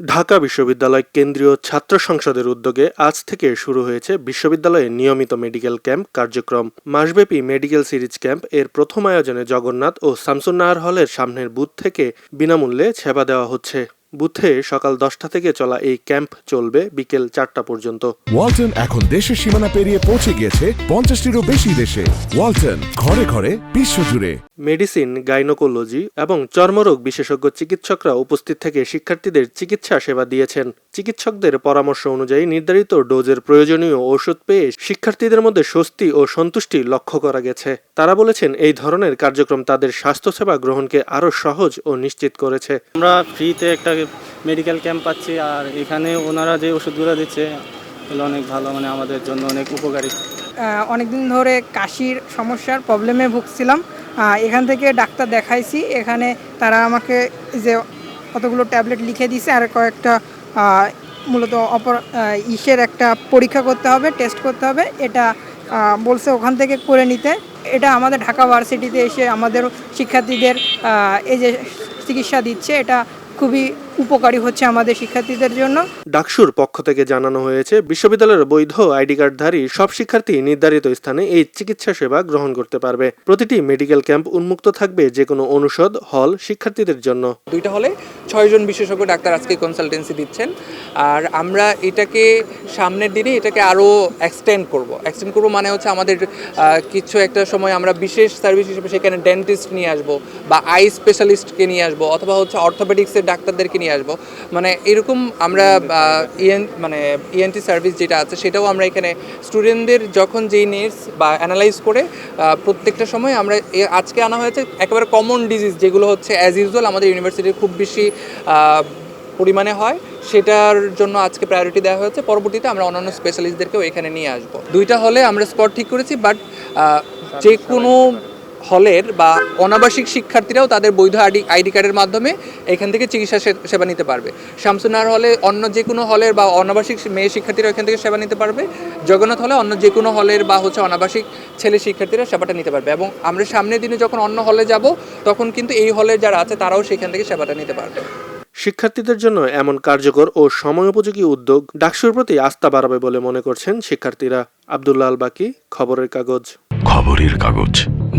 ঢাকা বিশ্ববিদ্যালয় কেন্দ্রীয় ছাত্র সংসদের উদ্যোগে আজ থেকে শুরু হয়েছে বিশ্ববিদ্যালয়ে নিয়মিত মেডিকেল ক্যাম্প কার্যক্রম। মাসব্যাপী মেডিকেল সিরিজ ক্যাম্প এর প্রথম আয়োজনে জগন্নাথ ও শামসুন্নাহার হলের সামনের বুথ থেকে বিনামূল্যে সেবা দেওয়া হচ্ছে। বুথে সকাল দশটা থেকে চলা এই ক্যাম্প চলবে বিকেল চারটা পর্যন্ত। ওয়ালটন এখন দেশের সীমানা পেরিয়ে পৌঁছে গিয়েছে পঞ্চাশটিরও বেশি দেশে। ওয়ালটন, ঘরে ঘরে বিশ্বজুড়ে মেডিসিন গাইনোকোলজি এবং চর্মরোগ বিশেষজ্ঞ চিকিৎসকরা উপস্থিত থেকে শিক্ষার্থীদের চিকিৎসা সেবা দিয়েছেন। চিকিৎসকদের পরামর্শ অনুযায়ী নির্ধারিত ডোজের প্রয়োজনীয় ওষুধ পেয়ে শিক্ষার্থীদের মধ্যে স্বস্তি ও সন্তুষ্টি লক্ষ্য করা গেছে। তারা বলেছেন এই ধরনের কার্যক্রম তাদের স্বাস্থ্যসেবা গ্রহণকে আরও সহজ ও নিশ্চিত করেছে। আমরা ফ্রিতে একটা মেডিকেল ক্যাম্প পাচ্ছি আর এখানে ওনারা যে ওষুধগুলো দিচ্ছে এগুলো অনেক ভালো মানে আমাদের জন্য অনেক উপকারী। অনেকদিন ধরে কাশির সমস্যার প্রবলেমে ভুগছিলাম। এখান থেকে ডাক্তার দেখাইছি। এখানে তারা আমাকে যে কতগুলো ট্যাবলেট লিখে দিছে আর কয়েকটা মূলত অপর ইসের একটা পরীক্ষা করতে হবে, টেস্ট করতে হবে। এটা বলছে ওখান থেকে করে নিতে। এটা আমাদের ঢাকা ভার্সিটিতে এসে আমাদের শিক্ষার্থীদের এই যে চিকিৎসা দিচ্ছে, এটা খুবই উপকারী হচ্ছে আমাদের শিক্ষার্থীদের জন্য। ডাকসুর পক্ষ থেকে জানানো হয়েছে বিশ্ববিদ্যালয়ের বৈধ আইডি কার্ডধারী সব শিক্ষার্থী নির্ধারিত স্থানে এই চিকিৎসা সেবা গ্রহণ করতে পারবে। প্রতিটি মেডিকেল ক্যাম্প উন্মুক্ত থাকবে যে কোনো অনুষদ হল শিক্ষার্থীদের জন্য। দুইটা হলে ছয়জন বিশেষজ্ঞ ডাক্তার আজকে কনসালটেন্সি দিচ্ছেন। আর আমরা এটাকে সামনের দিনে এটাকে আরও এক্সটেন্ড করব। এক্সটেন্ড করব মানে হচ্ছে আমাদের কিছু একটা সময় আমরা বিশেষ সার্ভিস হিসেবে সেখানে ডেন্টিস্ট নিয়ে আসব বা আই স্পেশালিস্টকে নিয়ে আসব অথবা হচ্ছে অর্থোপেডিক্সের ডাক্তারদেরকে নিয়ে আসব। মানে এরকম আমরা ইএন মানে ইএনটি সার্ভিস যেটা আছে সেটাও আমরা এখানে স্টুডেন্টদের যখন যেই নিডস বা অ্যানালাইজ করে প্রত্যেকটা সময় আমরা এ- আজকে আনা হয়েছে একেবারে কমন ডিজিজ যেগুলো হচ্ছে অ্যাজ ইউজুয়াল আমাদের ইউনিভার্সিটির খুব বেশি পরিমাণে হয়। সেটার জন্য আজকে প্রায়োরিটি দেওয়া হয়েছে। পরবর্তীতে আমরা অন্যান্য স্পেশালিস্টদেরকেও এখানে নিয়ে আসব। দুইটা হলে আমরা স্পট ঠিক করেছি বাট যে কোনো হলের বা অনাবাসিক শিক্ষার্থীরাও তাদের বৈধ আইডি আইডি কার্ডের মাধ্যমে এখান থেকে চিকিৎসা সেবা নিতে পারবে। শামসুনার হলে অন্য যে কোনো হলের বা অনাবাসিক মেয়ে শিক্ষার্থীরা এখান থেকে সেবা নিতে পারবে। জগন্নাথ হলে অন্য যে কোনো হলের বা হচ্ছে অনাবাসিক ছেলে শিক্ষার্থীরা সেবাটা নিতে পারবে এবং আমরা সামনের দিনে যখন অন্য হলে যাব তখন কিন্তু এই হলের যারা আছে তারাও সেখান থেকে সেবাটা নিতে পারবে। শিক্ষার্থীদের জন্য এমন কার্যকর ও সময়োপযোগী উদ্যোগ ডাকসুর প্রতি আস্থা বাড়াবে বলে মনে করছেন শিক্ষার্থীরা। আবদুল্লাহ আল বাকি খবরের কাগজ। খবরের কাগজ।